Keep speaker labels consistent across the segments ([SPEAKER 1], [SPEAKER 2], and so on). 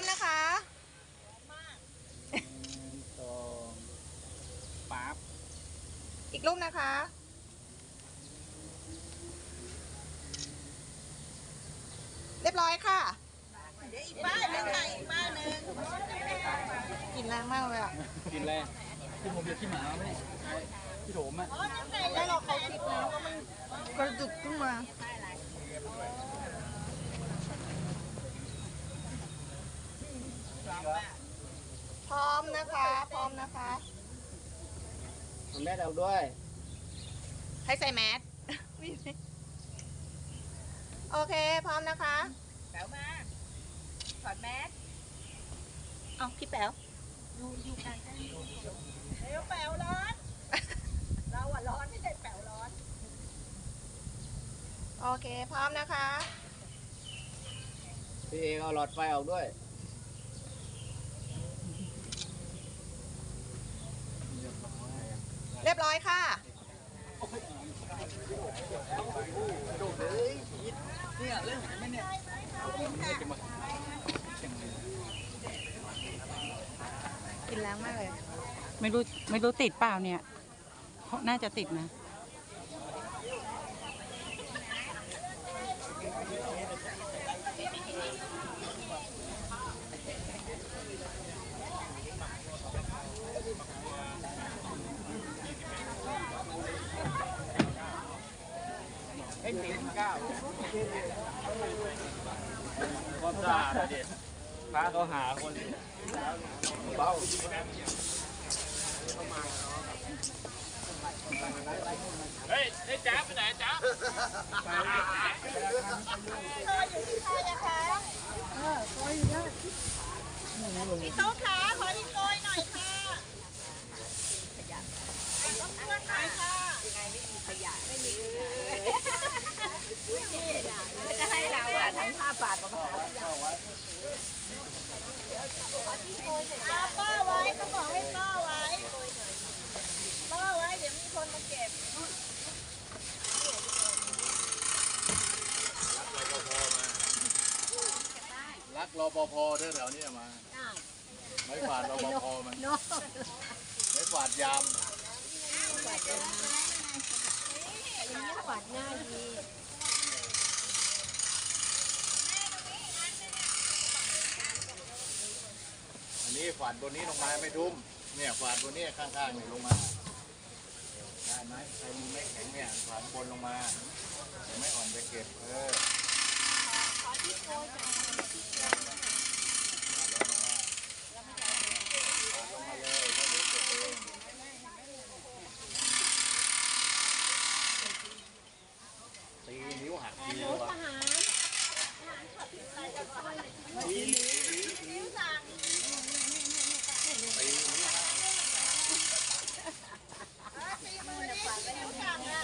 [SPEAKER 1] มนะคะ
[SPEAKER 2] สองปั๊บ
[SPEAKER 1] อีกรูปนะคะ เรียบร้อยค่ะ
[SPEAKER 3] เดี๋ยวอีกบ้านหนึงค่ะอีกบ้านหนึง
[SPEAKER 1] กลินแรงมากเลยอะ
[SPEAKER 2] กินแรกที่ผมจะขี้หมาไหมที่โถมอะ
[SPEAKER 1] แล้วเราเขาคิดนะว่ามันกระดุกขึ้นมา พร้อมนะคะ พร้อมนะคะ
[SPEAKER 2] ทำแม่เราด้วย
[SPEAKER 1] ให้ใส่แมสโอเค พร้อมนะคะ
[SPEAKER 3] แป๋วมาถอดแมส
[SPEAKER 1] เอาพี่แป๋ว
[SPEAKER 3] เร็วแป๋วร้อน เราอะร้อนไม่ใช่แป๋วร้อน
[SPEAKER 1] โอเค พร้อมนะคะ
[SPEAKER 2] พี่เองเอาหลอดไฟออกด้วย
[SPEAKER 1] รียบร้อยค่ะ
[SPEAKER 2] เนี่ยเล่นเห็นไหมเนี่ยมันจะมาเชียงเลย
[SPEAKER 1] กินแรงมากเลย
[SPEAKER 4] ไม่รู้ไม่รู้ติดเปล่าเนี่ย เพราะน่าจะติดนะ
[SPEAKER 2] เฮ้ยสี่เก้าความสะอาดอะดิพระเขาหาคนเบา
[SPEAKER 5] เฮ้ยไอ้จ๊าบไปไหนจ๊าบ
[SPEAKER 3] พี่โต๊ะขาขออีกโกยหน่อยค่ะต้องเพื่อนหน่อยค่ะยังไงไม่มีขยะไม่มีไม่จะให้เราอะทั้งผ้าบาทมาขอเอาป้าไว้ก็บอกให้ป้าไว้ป้าไว้เดี๋ยวมีคนมาเก็บ
[SPEAKER 5] รักรปภด้วยแถวนี้มาไม่ฝาดรปภมันไม่ฝาดยามอันนี้ฝาดบนนี้ลงมาไม่ทุ่ม เนี่ยฝาดบนนี้ข้างๆเนี่ยลงมา ได้ไหมใครมือไม่แข็งเนี่ยฝาดบนลงมายังไม่อ่อนจะเก็บเออฝาดลงมาฝาดลงมาเลยแล้วเดี๋ยวเก็บเองตีนิ้วหักทีวะตีตี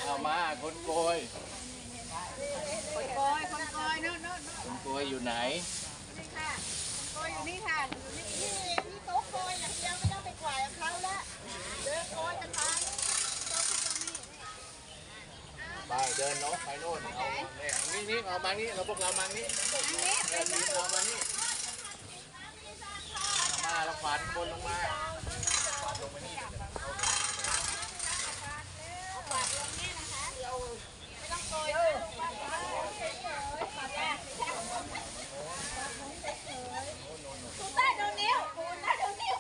[SPEAKER 5] เอามา คนโกย
[SPEAKER 3] คนโกยคนโกยนู่นนู่น
[SPEAKER 5] คนโกยอยู่ไหน
[SPEAKER 3] นี่ค่ะคนโกยอยู่นี่ค่ะอยู่นี่นี่นี่โต๊ะโกยอย่างเดียวไม่ต้องไปกวาดกับเขาละเดินโกยกันทางนี้
[SPEAKER 5] ไปเดินเนาะไปโน่นเอาเนี่ยนี่นี่เอามานี่เราพวกเรามานี่เนี่ยนี่เรามานี่เอามาเราฝันบนลงมาฝันลงไปนี่
[SPEAKER 3] คุณได้ดูนิ้วคุณได้ดูนิ้ว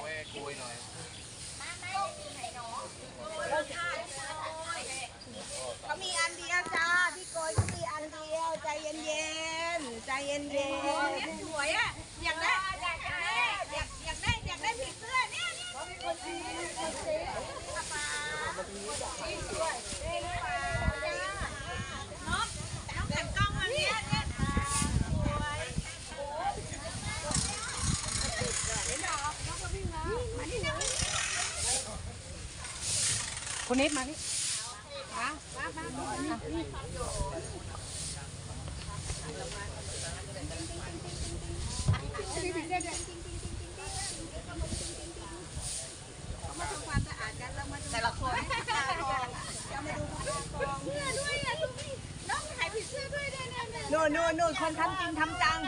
[SPEAKER 5] เว้ยคุยหน่อย
[SPEAKER 3] เขามีอันเดียวจ้าที่โกยเขามีอันเดียวใจเย็นๆใจเย็นๆเนี่ย สวยอะ อยากได้อยากได้อยากอยากได้อยากได้ผีเสื้อเนี่ยเนี่ยคนดีคนดีปลาคนดีด้วยป้าน้องน้องแต่งกล้องมาเนี่ยเนี่ยสวยโอ้ยเห็นดอกน้องมาวิ่งแล้วมานี่นะ
[SPEAKER 4] คุณนิดมานี่
[SPEAKER 3] มามามา แต่เรายวยนี่นโน่นโน่นโน่นคนทำจริงทำจัง